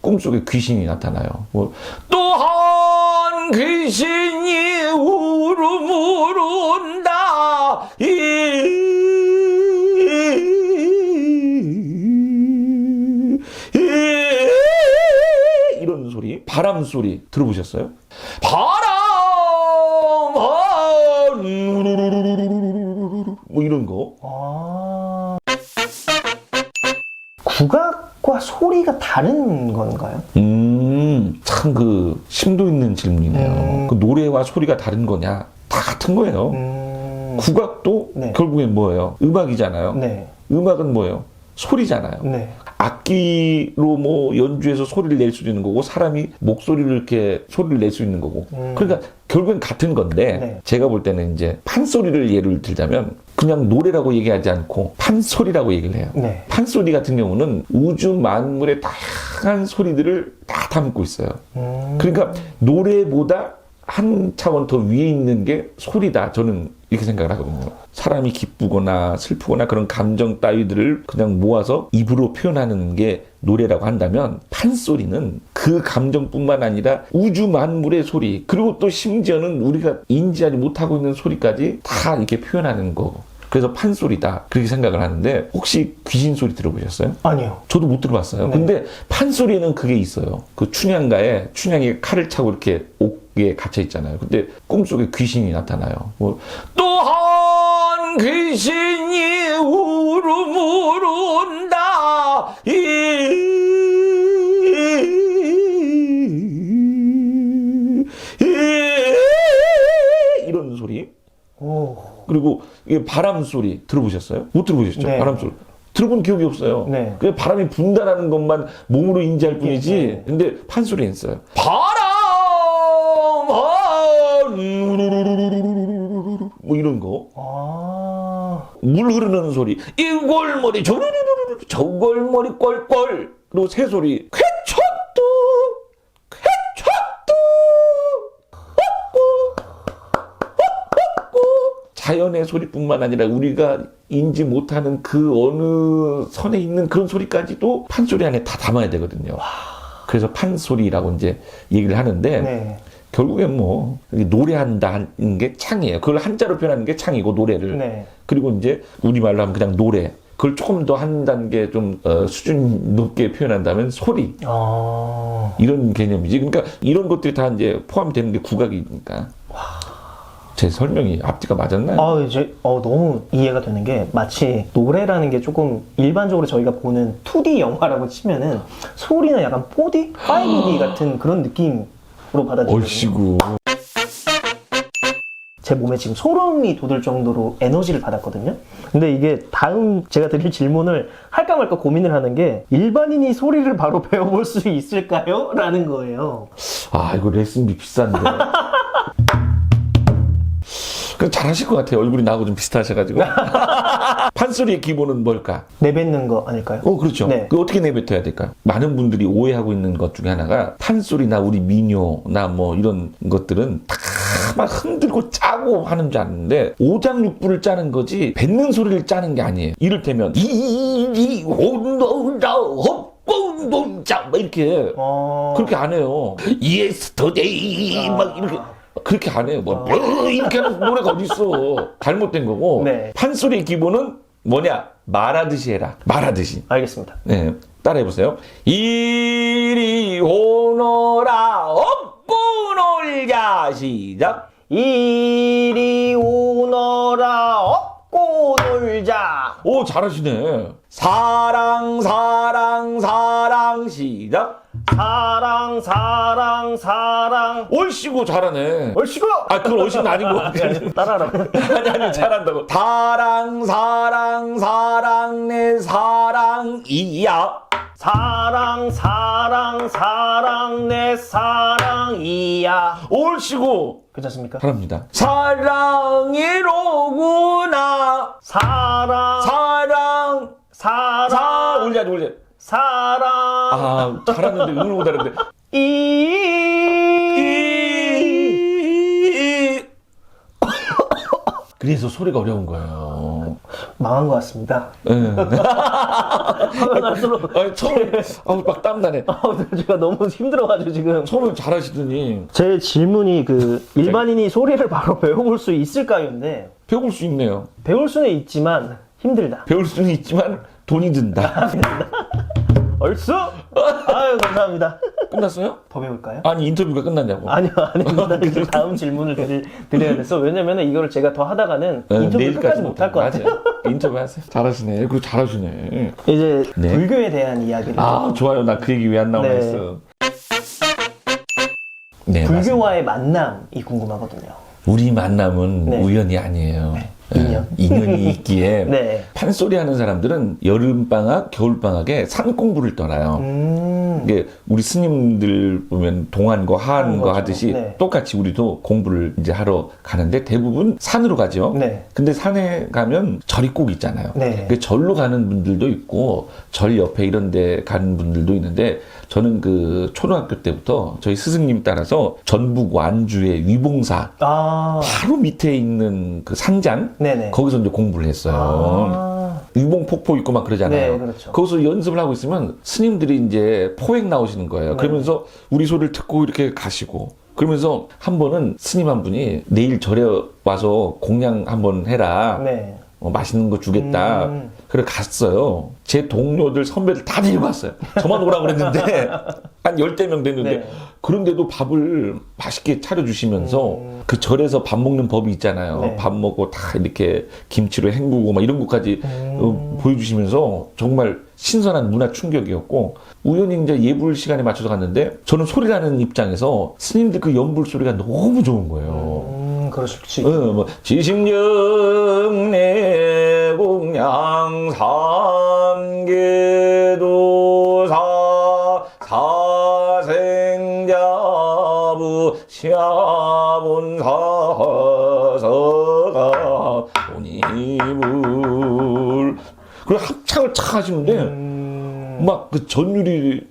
꿈속에 귀신이 나타나요. 뭐, 또한 귀신이 울음울은다. 이런 소리, 바람 소리 들어보셨어요? 바람, 뭐 이런 거. 아. 국악과 소리가 다른 건가요? 음, 참 그 심도 있는 질문이네요. 음. 그 노래와 소리가 다른 거냐? 다 같은 거예요. 음. 국악도 네. 결국엔 뭐예요? 음악이잖아요. 네. 음악은 뭐예요? 소리잖아요. 네. 악기로 뭐 연주해서 소리를 낼 수도 있는 거고 사람이 목소리를 이렇게 소리를 낼 수 있는 거고 음. 그러니까 결국엔 같은 건데 네. 제가 볼 때는 이제 판소리를 예를 들자면 그냥 노래라고 얘기하지 않고 판소리라고 얘기를 해요. 네. 판소리 같은 경우는 우주 만물의 다양한 소리들을 다 담고 있어요. 음. 그러니까 노래보다 한 차원 더 위에 있는 게 소리다. 저는 이렇게 생각을 하거든요. 사람이 기쁘거나 슬프거나 그런 감정 따위들을 그냥 모아서 입으로 표현하는 게 노래라고 한다면 판소리는 그 감정뿐만 아니라 우주 만물의 소리 그리고 또 심지어는 우리가 인지하지 못하고 있는 소리까지 다 이렇게 표현하는 거. 그래서 판소리다. 그렇게 생각을 하는데 혹시 귀신 소리 들어보셨어요? 아니요. 저도 못 들어봤어요. 네. 근데 판소리는 그게 있어요. 그 춘향가에 춘향이 칼을 차고 이렇게 옥에 갇혀 있잖아요. 근데 꿈속에 귀신이 나타나요. 뭐 또한 귀신이 울음울은다. 이 그리고 이게 바람 소리 들어보셨어요? 못 들어보셨죠? 네. 바람 소리. 들어본 기억이 없어요. 네. 그냥 바람이 분다라는 것만 몸으로 인지할 뿐이지. 네. 근데 판소리 있어요. 바람! 뭐 이런 거. 아. 물 흐르는 소리. 이 골머리 저르르르르 저 골머리 꼴꼴. 그리고 새 소리. 쾌척도 쾌척도 자연의 소리뿐만 아니라 우리가 인지 못하는 그 어느 선에 있는 그런 소리까지도 판소리 안에 다 담아야 되거든요. 그래서 판소리라고 이제 얘기를 하는데 네. 결국엔 뭐 노래한다는 게 창이에요. 그걸 한자로 표현하는 게 창이고 노래를. 네. 그리고 이제 우리말로 하면 그냥 노래. 그걸 조금 더 한 단계 좀 어, 수준 높게 표현한다면 소리 아. 이런 개념이지. 그러니까 이런 것들이 다 이제 포함이 되는 게 국악이니까. 제 설명이 앞뒤가 맞았나요? 아, 이제 어, 너무 이해가 되는 게 마치 노래라는 게 조금 일반적으로 저희가 보는 2D 영화라고 치면은 소리는 약간 4D, 5D 같은 그런 느낌으로 받아들여요. 얼씨구. 제 몸에 지금 소름이 돋을 정도로 에너지를 받았거든요. 근데 이게 다음 제가 드릴 질문을 할까 말까 고민을 하는 게 일반인이 소리를 바로 배워볼 수 있을까요? 라는 거예요. 아 이거 레슨비 비싼데. 그 잘하실 것 같아요. 얼굴이 나하고 좀 비슷하셔가지고. 판소리의 기본은 뭘까? 내뱉는 거 아닐까요? 어, 그렇죠. 네. 그 어떻게 내뱉어야 될까? 많은 분들이 오해하고 있는 것 중에 하나가 판소리나 우리 민요나 뭐 이런 것들은 다 막 흔들고 짜고 하는 줄 아는데 오장육부를 짜는 거지 뱉는 소리를 짜는 게 아니에요. 이를테면 이리 온도라 헛본동자 막 이렇게 어... 그렇게 안 해요. 예스터데이 막 이렇게 그렇게 안 해요. 뭐, 뭐 이렇게 하는 노래가 어디 있어? 잘못된 거고. 네. 판소리의 기본은 뭐냐? 말하듯이 해라. 말하듯이. 알겠습니다. 네. 따라해 보세요. 이리 오너라 업고 놀자 시작. 이리 오너라 업고 놀자. 오 잘하시네. 사랑 사랑 사랑 시작. 사랑 사랑 사랑. 옳시고 잘하네. 얼씨구? 아 그건 것 같아. 따라라 아니 아니 잘한다고. 사랑 사랑 사랑 내 사랑이야. 사랑 사랑 사랑 내 사랑이야. 옳시고 괜찮습니까? 잘합니다. 사랑이로구나. 사랑. 사랑. 사 사랑 올려 올려 사랑 아 잘하는데 응을 못하는데 이 이 그래서 소리가 어려운 거예요 망한 것 같습니다. 예. 하면 할수록 아니, 처음에, 아우, 막 땀 나네. 아우, 제가 너무 힘들어가지고 지금. 처음에 잘하시더니, 제 질문이 그 일반인이 소리를 바로 배워볼 수 있을까요인데 배울 수 있네요. 배울 수는 있지만 힘들다. 배울 수는 있지만 돈이 든다. 얼쑤? 아유 감사합니다. 끝났어요? 더 배울까요? 아니, 인터뷰가 끝났냐고. 아니요, 아닙니다. 이제 다음 질문을 드릴, 드려야 돼서 왜냐면 이거를 제가 더 하다가는 네, 인터뷰 끝까지 못할 것 같아요. 맞아요. 인터뷰 하세요. 잘하시네. 그리고 잘하시네. 이제 네. 불교에 대한 이야기를 아, 좋아요. 나 그 얘기 왜 안 나오나 네. 했어. 네, 맞습니다. 불교와의 만남이 궁금하거든요. 우리 만남은 네. 우연이 아니에요. 인연. 예, 인연이 있기에 네. 판소리 하는 사람들은 여름방학, 겨울방학에 산 공부를 떠나요. 음, 이게 우리 스님들 보면 거 거죠. 하듯이 네. 똑같이 우리도 공부를 이제 하러 가는데 대부분 산으로 가죠. 네. 근데 산에 가면 절이 꼭 있잖아요. 네. 그 절로 가는 분들도 있고 절 옆에 이런 데 가는 분들도 있는데 저는 그 초등학교 때부터 저희 스승님 따라서 전북 완주의 위봉사 아, 바로 밑에 있는 그 상장 네네. 거기서 이제 공부를 했어요. 아, 위봉 폭포 있고 막 그러잖아요. 네, 그렇죠. 거기서 연습을 하고 있으면 스님들이 이제 포획 나오시는 거예요. 네. 그러면서 우리 소리를 듣고 이렇게 가시고 그러면서 한 번은 스님 한 분이 내일 절에 와서 공양 한 번 해라. 네. 어, 맛있는 거 주겠다. 음. 그래 갔어요. 제 동료들 선배들 다 데리고 왔어요. 저만 오라 그랬는데 한 열대 명 됐는데 네. 그런데도 밥을 맛있게 차려주시면서 그 절에서 밥 먹는 법이 있잖아요. 음. 네. 밥 먹고 다 이렇게 김치로 헹구고 막 이런 것까지 음. 어, 보여주시면서 정말 신선한 문화 충격이었고 우연히 이제 예불 시간에 맞춰서 갔는데 저는 소리라는 입장에서 스님들 그 연불 소리가 너무 좋은 거예요. 음, 수 어, 있 뭐, 지식령 공양 삼계도사 사생자부 시아본사서가 오니불. 그리고 합창을 착 하시는데 음, 막그 전율이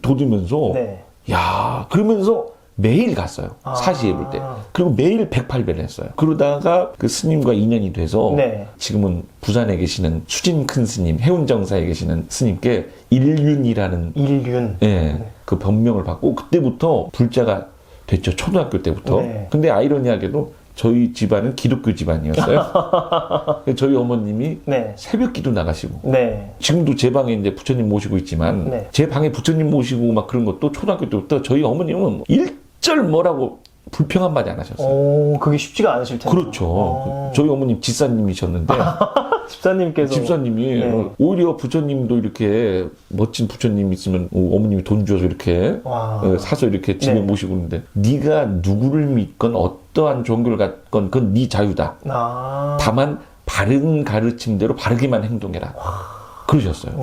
돋으면서. 네. 야 그러면서 매일 갔어요 아. 사시에 볼때 그리고 매일 108배를 했어요 그러다가 그 스님과 인연이 돼서 네. 지금은 부산에 계시는 수진 큰 스님 해운정사에 계시는 스님께 일윤이라는 일륜. 예, 그 변명을 받고 그때부터 불자가 됐죠 초등학교 때부터 네. 근데 아이러니하게도 저희 집안은 기독교 집안이었어요 저희 어머님이 네. 새벽 기도 나가시고 네. 지금도 제 방에 이제 부처님 모시고 있지만 네. 제 방에 부처님 모시고 막 그런 것도 초등학교 때부터 저희 어머님은 일 절 뭐라고 불평 한마디 안 하셨어요. 오, 그게 쉽지가 않으실 텐데. 그렇죠. 어. 저희 어머님 집사님이셨는데 집사님께서. 집사님이 네. 오히려 부처님도 이렇게 멋진 부처님 있으면 어, 어머님이 돈 줘서 이렇게 와. 어, 사서 이렇게 집에 네. 모시고 있는데 네가 누구를 믿건 어떠한 종교를 갖건 그건 네 자유다. 아. 다만 바른 가르침대로 바르게만 행동해라. 그러셨어요. 음,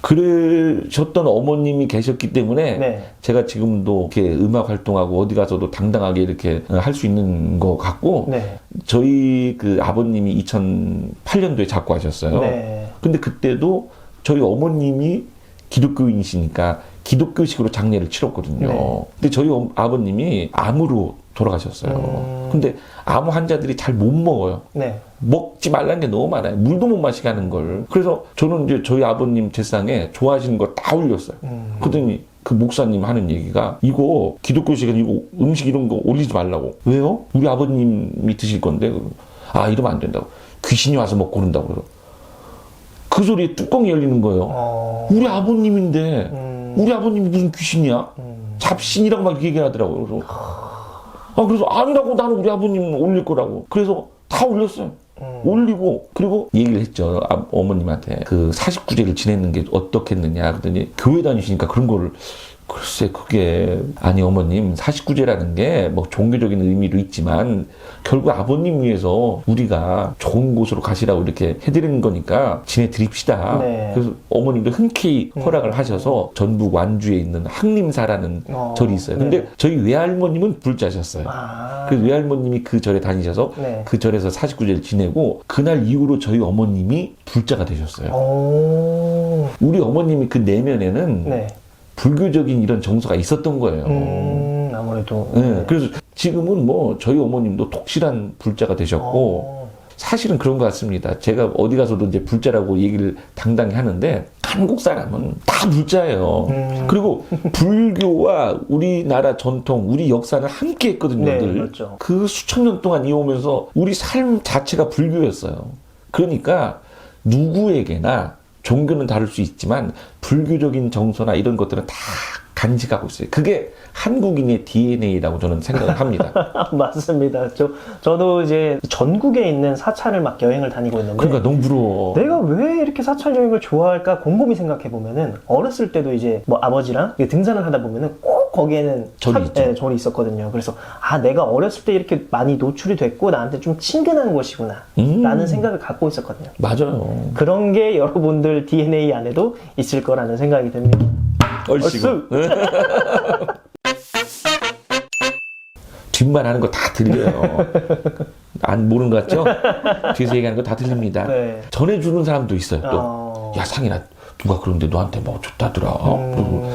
그러셨던 어머님이 계셨기 때문에 네. 제가 지금도 이렇게 음악 활동하고 어디 가서도 당당하게 이렇게 할 수 있는 것 같고 네. 저희 그 아버님이 2008년도에 작고 하셨어요. 네. 근데 그때도 저희 어머님이 기독교인이시니까 기독교식으로 장례를 치렀거든요. 네. 근데 저희 어- 아버님이 암으로 돌아가셨어요. 음. 근데 암 환자들이 잘 못 먹어요. 네. 먹지 말라는 게 너무 많아요. 물도 못 마시게 하는 걸. 그래서 저는 이제 저희 아버님 제상에 좋아하시는 거 다 올렸어요. 음. 그러더니 그 목사님 하는 얘기가 이거 기독교식은 이거 음식 이런 거 올리지 말라고. 왜요? 우리 아버님이 드실 건데. 아, 이러면 안 된다고. 귀신이 와서 먹고 그런다고. 그래서 그 소리에 뚜껑이 열리는 거예요. 어. 우리 아버님인데 음. 우리 아버님이 무슨 귀신이야? 음. 잡신이라고 막 얘기하더라고요. 그래서 아 그래서 아니라고 나는 우리 아버님 올릴 거라고. 그래서 다 올렸어요. 음. 올리고 그리고 얘기를 했죠 아, 어머님한테 그 49제를 지내는 게 어떻겠느냐 그랬더니 교회 다니시니까 그런 거를 글쎄 그게 아니 어머님 49제라는 게 뭐 종교적인 의미도 있지만 결국 아버님 위해서 우리가 좋은 곳으로 가시라고 이렇게 해드리는 거니까 지내 드립시다 네. 그래서 어머님도 흔쾌히 허락을 하셔서 전북 완주에 있는 항림사라는 어, 절이 있어요 네. 근데 저희 외할머님은 불자셨어요 아. 그 외할머님이 그 절에 다니셔서 네. 그 절에서 49제를 지내고 그날 이후로 저희 어머님이 불자가 되셨어요. 오. 우리 어머님이 그 내면에는 네. 불교적인 이런 정서가 있었던 거예요. 음, 아무래도. 네, 그래서 지금은 뭐 저희 어머님도 독실한 불자가 되셨고 어. 사실은 그런 것 같습니다. 제가 어디 가서도 이제 불자라고 얘기를 당당히 하는데 한국 사람은 다 불자예요. 음. 그리고 불교와 우리나라 전통, 우리 역사는 함께 했거든요. 네, 늘. 그렇죠. 그 수천 년 동안 이어오면서 우리 삶 자체가 불교였어요. 그러니까 누구에게나 종교는 다를 수 있지만 불교적인 정서나 이런 것들은 다 간직하고 있어요. 그게 한국인의 DNA라고 저는 생각을 합니다. 맞습니다. 저, 저도 이제 전국에 있는 사찰을 막 여행을 다니고 있는데. 그러니까 너무 부러워. 내가 왜 이렇게 사찰 여행을 좋아할까 곰곰이 생각해 보면은 어렸을 때도 이제 뭐 아버지랑 등산을 하다 보면은 꼭 거기에는 절이 사- 있죠. 예, 절이 있었거든요. 그래서 아 내가 어렸을 때 이렇게 많이 노출이 됐고 나한테 좀 친근한 곳이구나 음. 라는 생각을 갖고 있었거든요. 맞아요. 그런 게 여러분들 DNA 안에도 있을 거라는 생각이 듭니다. 얼씨구. 뒷말 하는 거 다 들려요. 안 모르는 것 같죠? 뒤에서 얘기하는 거 다 들립니다. 네. 전해주는 사람도 있어요. 또. 어. 야, 상인아, 누가 그런데 너한테 뭐 좋다더라. 음. 그리고